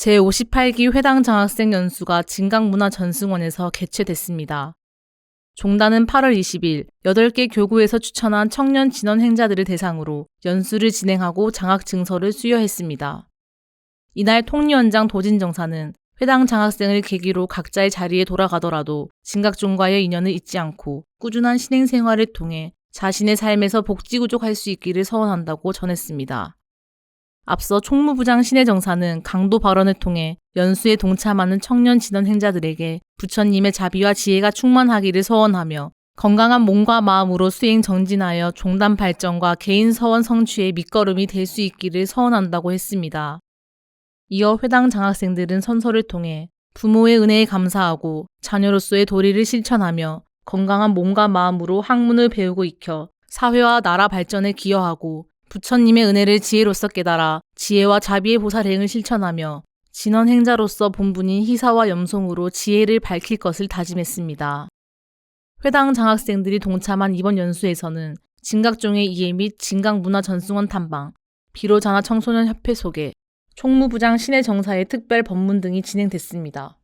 제58기 회당 장학생 연수가 진강문화전승원에서 개최됐습니다. 종단은 8월 20일 8개 교구에서 추천한 청년 진원 행자들을 대상으로 연수를 진행하고 장학 증서를 수여했습니다. 이날 통리원장 도진정사는 회당 장학생을 계기로 각자의 자리에 돌아가더라도 진각종과의 인연을 잊지 않고 꾸준한 신행 생활을 통해 자신의 삶에서 복지 구족할 수 있기를 서원한다고 전했습니다. 앞서 총무부장 신혜정사는 강도 발언을 통해 연수에 동참하는 청년 진원 행자들에게 부처님의 자비와 지혜가 충만하기를 서원하며 건강한 몸과 마음으로 수행 정진하여 종단 발전과 개인 서원 성취의 밑거름이 될 수 있기를 서원한다고 했습니다. 이어 회당 장학생들은 선서를 통해 부모의 은혜에 감사하고 자녀로서의 도리를 실천하며 건강한 몸과 마음으로 학문을 배우고 익혀 사회와 나라 발전에 기여하고 부처님의 은혜를 지혜로서 깨달아 지혜와 자비의 보살행을 실천하며 진원 행자로서 본분인 희사와 염송으로 지혜를 밝힐 것을 다짐했습니다. 회당 장학생들이 동참한 이번 연수에서는 진각종의 이해 및 진각문화 전승원 탐방, 비로자나 청소년 협회 소개, 총무부장 신의 정사의 특별 법문 등이 진행됐습니다.